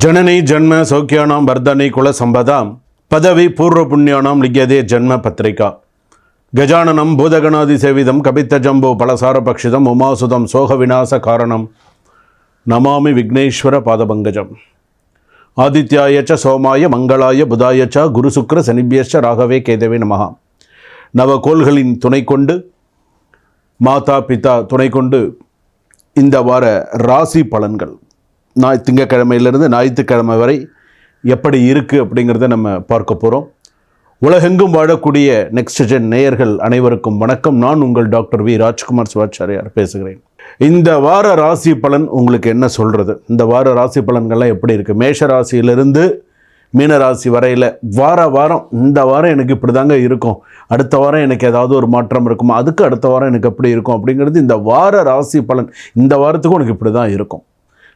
ஜனனி ஜன்ம சௌக்கியானாம் வர்தனை குல சம்பதாம் பதவி பூர்வ புண்ணியானாம் லிங்கியதே ஜன்ம பத்திரிகா. கஜானனம் பூதகணாதி சேவிதம் கபித்த ஜம்போ பலசார பக்ஷிதம் உமாசுதம் சோக விநாச காரணம். நமாமி விக்னேஸ்வர பாதபங்கஜம். ஆதித்யாயச்ச சோமாய மங்களாய புதாயச்ச குருசுக்ர சனிபியச்ச ராகவே கேதவே நமகா நவகோள்களின் துணை கொண்டு மாதா பிதா துணை கொண்டு இந்த வார ராசி பலன்கள். நாய் திங்கக்கிழமையிலிருந்து ஞாயிற்றுக்கிழமை வரை எப்படி இருக்குது அப்படிங்கிறத நம்ம பார்க்க போகிறோம் உலகெங்கும் வாழக்கூடிய நெக்ஸ்ட் ஜென் நேயர்கள் அனைவருக்கும் வணக்கம். நான் உங்கள் டாக்டர் வி. ராஜ்குமார் சிவாச்சாரியார் பேசுகிறேன். இந்த வார ராசி பலன் உங்களுக்கு என்ன சொல்கிறது இந்த வார ராசி பலன்கள்லாம் எப்படி இருக்குது மேஷ ராசியிலிருந்து மீன ராசி வரையில் வார வாரம் இந்த வாரம் எனக்கு இப்படி தாங்க இருக்கும். அடுத்த வாரம் எனக்கு ஏதாவது ஒரு மாற்றம் இருக்குமா? அதுக்கு அடுத்த வாரம் எனக்கு எப்படி இருக்கும் அப்படிங்கிறது இந்த வார ராசி பலன் இந்த வாரத்துக்கும் உனக்கு இப்படி தான் இருக்கும்.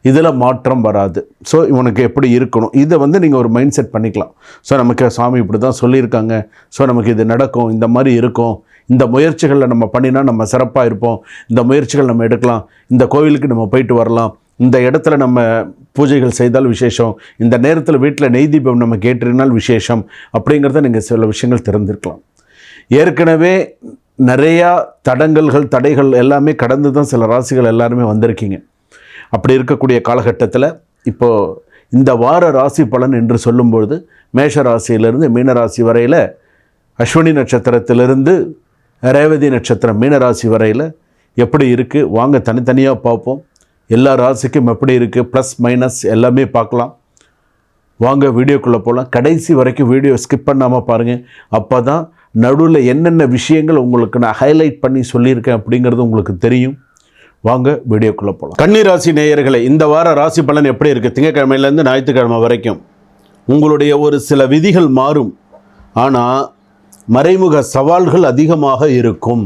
இதில் மாற்றம் வராது. ஸோ இவனுக்கு எப்படி இருக்கணும்? இதை வந்து நீங்கள் ஒரு மைண்ட் செட் பண்ணிக்கலாம். ஸோ நமக்கு சாமி இப்படி தான் சொல்லியிருக்காங்க. ஸோ நமக்கு இது நடக்கும். இந்த மாதிரி இருக்கும். இந்த முயற்சிகளில் நம்ம பண்ணினா நம்ம சிறப்பாக இருப்போம். இந்த முயற்சிகள் நம்ம எடுக்கலாம். இந்த கோவிலுக்கு நம்ம போயிட்டு வரலாம். இந்த இடத்துல நம்ம பூஜைகள் செய்தால் விசேஷம். இந்த நேரத்தில் வீட்டில் நெய் தீபம் நம்ம கேட்டிருந்தால் விசேஷம். அப்படிங்கிறத நீங்கள் சில விஷயங்கள் தெரிஞ்சிருக்கலாம் ஏற்கனவே நிறையா தடங்கல்கள் தடைகள் எல்லாமே கடந்து தான் சில ராசிகள் எல்லாருமே வந்திருக்கீங்க. அப்படி இருக்கக்கூடிய காலகட்டத்தில் இப்போது இந்த வார ராசி பலன் என்று சொல்லும்பொழுது மேஷ ராசியிலிருந்து மீன ராசி வரையில் அஸ்வினி நட்சத்திரத்திலிருந்து ரேவதி நட்சத்திரம் மீன ராசி வரையில் எப்படி இருக்குது வாங்க தனித்தனியாக பார்ப்போம். எல்லா ராசிக்கும் எப்படி இருக்குது ப்ளஸ் மைனஸ் எல்லாமே பார்க்கலாம். வாங்க வீடியோக்குள்ளே போகலாம் கடைசி வரைக்கும் வீடியோ ஸ்கிப் பண்ணாமல் பாருங்கள் அப்போ தான் நடுவில் என்னென்ன விஷயங்கள் உங்களுக்கு நான் ஹைலைட் பண்ணி சொல்லியிருக்கேன் அப்படிங்கிறது உங்களுக்கு தெரியும். வாங்க வீடியோக்குள்ளே போகலாம் கன்னி ராசி நேயர்களை இந்த வார ராசி பலன் எப்படி இருக்குது திங்கக்கிழமையிலேருந்து ஞாயிற்றுக்கிழமை வரைக்கும். உங்களுடைய ஒரு சில விதிகள் மாறும். ஆனால் மறைமுக சவால்கள் அதிகமாக இருக்கும்.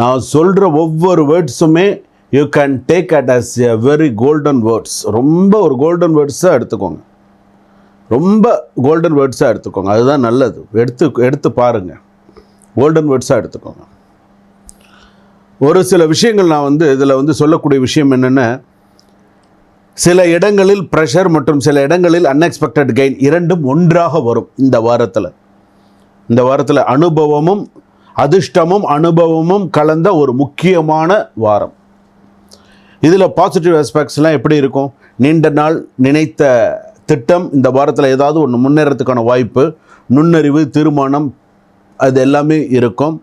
நான் சொல்கிற ஒவ்வொரு வேர்ட்ஸுமே you can take it as a very golden words ரொம்ப ஒரு கோல்டன் வேர்ட்ஸாக எடுத்துக்கோங்க. ரொம்ப கோல்டன் வேர்ட்ஸாக எடுத்துக்கோங்க. அதுதான் நல்லது. எடுத்து எடுத்து பாருங்கள் கோல்டன் வேர்ட்ஸாக எடுத்துக்கோங்க. ஒரு சில விஷயங்கள் நான் வந்து இதில் வந்து சொல்லக்கூடிய விஷயம் என்னென்னா? சில இடங்களில் ப்ரெஷர் மற்றும் சில இடங்களில் அன்எக்ஸ்பெக்டட் கெயின் இரண்டும் ஒன்றாக வரும் இந்த வாரத்தில். இந்த வாரத்தில் அனுபவமும் அதிர்ஷ்டமும் அனுபவமும் கலந்த ஒரு முக்கியமான வாரம். இதில் பாசிட்டிவ் ஆஸ்பெக்ட்ஸ்லாம் எப்படி இருக்கும்? நீண்ட நாள் நினைத்த திட்டம் இந்த வாரத்தில் ஏதாவது ஒன்று முன்னேறத்துக்கான வாய்ப்பு நுண்ணறிவு தீர்மானம் அது எல்லாமே இருக்கும்.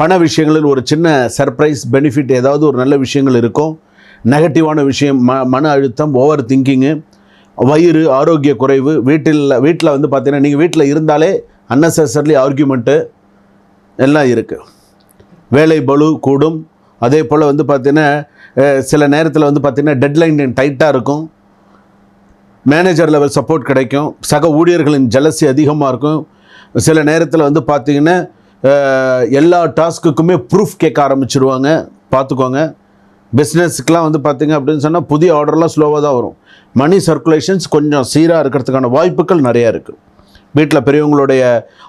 பண விஷயங்களில் ஒரு சின்ன சர்ப்ரைஸ் பெனிஃபிட் ஏதாவது ஒரு நல்ல விஷயங்கள் இருக்கும். நெகட்டிவான விஷயம் ம மன அழுத்தம் ஓவர் திங்கிங்கு வயிறு ஆரோக்கிய குறைவு வீட்டில் வீட்டில் வந்து பார்த்தீங்கன்னா நீங்கள் வீட்டில் இருந்தாலே அன்னெசரிலி ஆர்கியூமெண்ட்டு எல்லாம் இருக்குது வேலை பலு கூடும். அதே போல் வந்து பார்த்தீங்கன்னா சில நேரத்தில் வந்து பார்த்தீங்கன்னா டெட்லைன் டைட்டாக இருக்கும். மேனேஜர் லெவல் சப்போர்ட் கிடைக்கும். சக ஊழியர்களின் ஜலசி அதிகமாக இருக்கும். சில நேரத்தில் வந்து பார்த்தீங்கன்னா எல்லா டாஸ்க்குக்குமே ப்ரூஃப் கேட்க ஆரம்பிச்சிருவாங்க. பார்த்துக்கோங்க. பிஸ்னஸ்க்கெலாம் வந்து பார்த்தீங்க அப்படின்னு சொன்னால் புதிய ஆர்டர்லாம் ஸ்லோவாக தான் வரும். மணி சர்க்குலேஷன்ஸ் கொஞ்சம் சீராக இருக்கிறதுக்கான வாய்ப்புகள் நிறையா இருக்குது வீட்டில் பெரியவங்களுடைய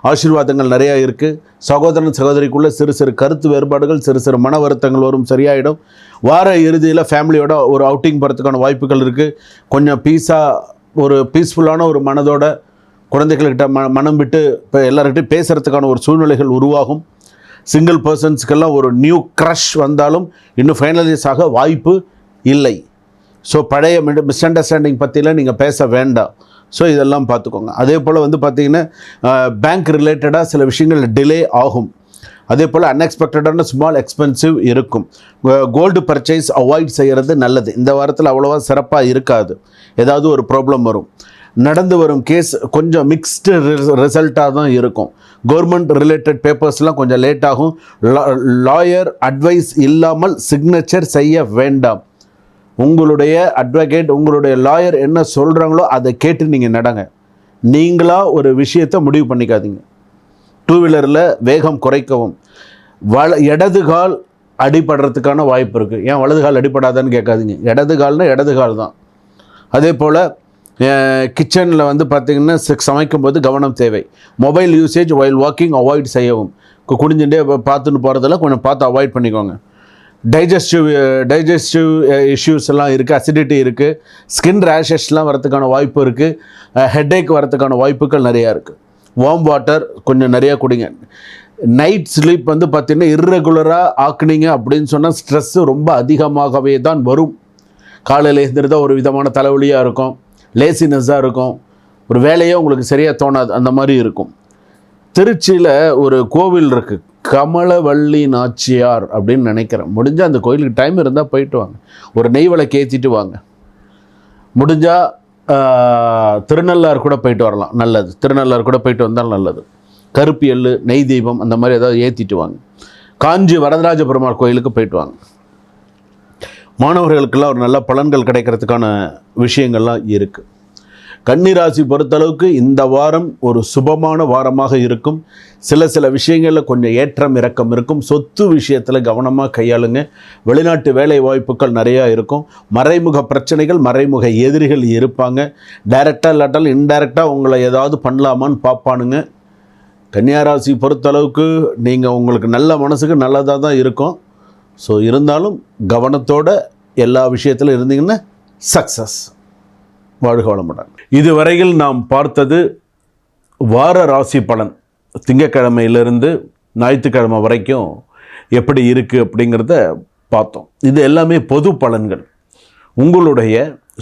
ஆசீர்வாதங்கள் நிறையா இருக்குது சகோதரன் சகோதரிக்குள்ளே சிறு சிறு கருத்து வேறுபாடுகள் சிறு சிறு மன வருத்தங்கள் வரும் சரியாயிடும். வார இறுதியில் ஃபேமிலியோட ஒரு அவுட்டிங் போகிறதுக்கான வாய்ப்புகள் இருக்குது கொஞ்சம் பீஸாக ஒரு பீஸ்ஃபுல்லான ஒரு மனதோட குழந்தைகள்கிட்ட ம மனம் விட்டு இப்போ எல்லார்கிட்டையும் பேசுகிறதுக்கான ஒரு சூழ்நிலைகள் உருவாகும். சிங்கிள் பர்சன்ஸ்க்கெல்லாம் ஒரு நியூ க்ரஷ் வந்தாலும் இன்னும் ஃபைனலைஸ் ஆக வாய்ப்பு இல்லை. ஸோ பழைய மிஸ் அண்டர்ஸ்டாண்டிங் பற்றிலாம் நீங்கள் பேச வேண்டாம். ஸோ இதெல்லாம் பார்த்துக்கோங்க அதே போல் வந்து பார்த்திங்கன்னா பேங்க் ரிலேட்டடாக சில விஷயங்கள் டிலே ஆகும். அதே போல் அன்எக்ஸ்பெக்டடான ஸ்மால் எக்ஸ்பென்சிவ் இருக்கும். கோல்டு பர்ச்சேஸ் அவாய்ட் செய்கிறது நல்லது. இந்த வாரத்தில் அவ்வளோவா சிறப்பாக இருக்காது. ஏதாவது ஒரு ப்ராப்ளம் வரும். நடந்து வரும் கேஸ் கொஞ்சம் மிக்ஸ்டு ரிசல்ட்டாக தான் இருக்கும். கவர்மெண்ட் ரிலேட்டட் பேப்பர்ஸ்லாம் கொஞ்சம் லேட் ஆகும். லாயர் அட்வைஸ் இல்லாமல் சிக்னேச்சர் செய்ய வேண்டாம். உங்களுடைய அட்வொகேட் உங்களுடைய லாயர் என்ன சொல்கிறாங்களோ அதை கேட்டு நீங்கள் நடங்க. நீங்களாக ஒரு விஷயத்தை முடிவு பண்ணிக்காதீங்க. டூ வீலரில் வேகம் குறைக்கவும். வல இடது கால் அடிபடுறதுக்கான வாய்ப்பு இருக்குது ஏன் வலது கால் அடிபடாதான்னு கேட்காதீங்க. இடது கால்னால் இடது கால் தான். அதே போல் கிச்சனில் வந்து பார்த்திங்கன்னா சமைக்கும் போது கவனம் தேவை. Mobile usage while walking avoid செய்யவும். குடிஞ்சுட்டே பார்த்துன்னு போகிறதெல்லாம் கொஞ்சம் பார்த்து அவாய்ட் பண்ணிக்கோங்க. டைஜஸ்டிவ் டைஜஸ்டிவ் இஷ்யூஸ் எல்லாம் இருக்குது அசிடிட்டி இருக்குது ஸ்கின் ரேஷஸ்லாம் வரத்துக்கான வாய்ப்பு இருக்குது ஹெட்டேக் வரதுக்கான வாய்ப்புகள் நிறையா இருக்குது வார்ம் வாட்டர் கொஞ்சம் நிறையா குடிங்க. நைட் ஸ்லீப் வந்து பார்த்திங்கன்னா இர்ரெகுலராக ஆக்குனீங்க அப்படின்னு சொன்னால் ஸ்ட்ரெஸ்ஸு ரொம்ப அதிகமாகவே தான் வரும். காலையில் எழுந்திருந்தால் ஒரு விதமான தலைவலியாக இருக்கும். லேசினஸ்ஸாக இருக்கும். ஒரு வேலையே உங்களுக்கு சரியாக தோணாது. அந்த மாதிரி இருக்கும். திருச்சியில் ஒரு கோவில் இருக்குது கமலவள்ளி நாச்சியார் அப்படின்னு நினைக்கிறேன். முடிஞ்சால் அந்த கோயிலுக்கு டைம் இருந்தால் போயிட்டு வாங்க. ஒரு நெய் விளக்கு ஏற்றிட்டு வாங்க. முடிஞ்சால் திருநள்ளார் கூட போயிட்டு வரலாம். நல்லது. திருநள்ளார் கூட போயிட்டு வந்தால் நல்லது. கருப்பு எள்ளு நெய் தீபம் அந்த மாதிரி ஏதாவது ஏற்றிட்டு வாங்க. காஞ்சி வரதராஜ பெருமாள் கோயிலுக்கு போயிட்டு வாங்க. மாணவர்களுக்கெல்லாம் ஒரு நல்ல பலன்கள் கிடைக்கிறதுக்கான விஷயங்கள்லாம் இருக்குது கன்னிராசி பொறுத்தளவுக்கு இந்த வாரம் ஒரு சுபமான வாரமாக இருக்கும். சில சில விஷயங்களில் கொஞ்சம் ஏற்றம் இறக்கம் இருக்கும். சொத்து விஷயத்தில் கவனமாக கையாளுங்க. வெளிநாட்டு வேலை வாய்ப்புகள் நிறையா இருக்கும். மறைமுக பிரச்சனைகள் மறைமுக எதிரிகள் இருப்பாங்க. டைரெக்டாக இல்லாட்டாலும் இன்டைரக்டாக உங்களை ஏதாவது பண்ணலாமான்னு பார்ப்பானுங்க. கன்னியாராசி பொறுத்தளவுக்கு நீங்கள் உங்களுக்கு நல்ல மனசுக்கு நல்லதாக தான் இருக்கும். ஸோ இருந்தாலும் கவனத்தோட எல்லா விஷயத்திலும் இருந்தீங்கன்னா சக்ஸஸ் வாழ்க வளமுடன். இதுவரையில் நாம் பார்த்தது வார ராசி பலன். திங்கக்கிழமையிலிருந்து ஞாயிற்றுக்கிழமை வரைக்கும் எப்படி இருக்குது அப்படிங்கிறத பார்த்தோம். இது எல்லாமே பொது பலன்கள். உங்களுடைய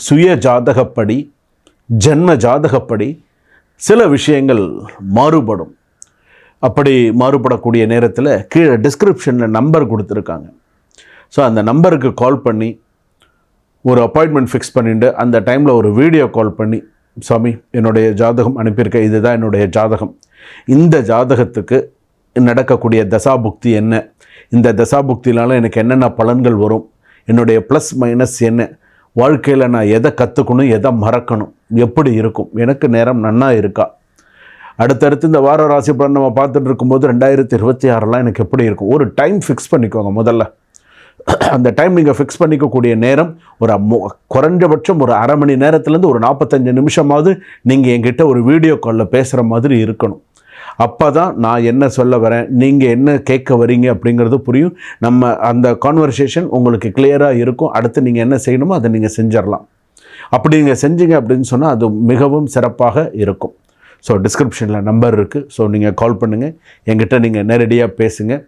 சுய ஜாதகப்படி ஜென்ம ஜாதகப்படி சில விஷயங்கள் மாறுபடும். அப்படி மாறுபடக்கூடிய நேரத்தில் கீழே டிஸ்கிரிப்ஷனில் நம்பர் கொடுத்துருக்காங்க. ஸோ அந்த நம்பருக்கு கால் பண்ணி ஒரு அப்பாயின்மெண்ட் ஃபிக்ஸ் பண்ணிட்டு அந்த டைமில் ஒரு வீடியோ கால் பண்ணி சாமி என்னுடைய ஜாதகம் அனுப்பியிருக்கேன் இதுதான் என்னுடைய ஜாதகம். இந்த ஜாதகத்துக்கு நடக்கக்கூடிய தசாபுக்தி என்ன? இந்த தசாபுக்தினால எனக்கு என்னென்ன பலன்கள் வரும்? என்னுடைய ப்ளஸ் மைனஸ் என்ன? வாழ்க்கையில் நான் எதை கற்றுக்கணும் எதை மறக்கணும்? எப்படி இருக்கும்? எனக்கு நேரம் நன்னா இருக்கா? அடுத்தடுத்து இந்த வார ராசி பலன் நம்ம பார்த்துட்டு இருக்கும்போது ரெண்டாயிரத்தி இருபத்தி ஆறுலாம் எனக்கு எப்படி இருக்கும்? ஒரு டைம் ஃபிக்ஸ் பண்ணிக்கோங்க முதல்ல. அந்த டைம் நீங்கள் ஃபிக்ஸ் பண்ணிக்கக்கூடிய நேரம் ஒரு மு- குறைஞ்சபட்சம் ஒரு அரை மணி நேரத்துலேருந்து ஒரு நாற்பத்தஞ்சு நிமிஷமாவது நீங்கள் என்கிட்ட ஒரு வீடியோ காலில் பேசுகிற மாதிரி இருக்கணும். அப்போ தான் நான் என்ன சொல்ல வரேன் நீங்கள் என்ன கேட்க வரீங்க அப்படிங்கிறது புரியும். நம்ம அந்த கான்வர்சேஷன் உங்களுக்கு கிளியராக இருக்கும். அடுத்து நீங்கள் என்ன செய்யணுமோ அதை நீங்கள் செஞ்சிடலாம். அப்படி நீங்கள் செஞ்சீங்க அப்படின்னு சொன்னால் அது மிகவும் சிறப்பாக இருக்கும். ஸோ டிஸ்கிரிப்ஷனில் நம்பர் இருக்குது ஸோ நீங்கள் கால் பண்ணுங்கள் எங்கிட்ட நீங்கள் நேரடியாக பேசுங்கள்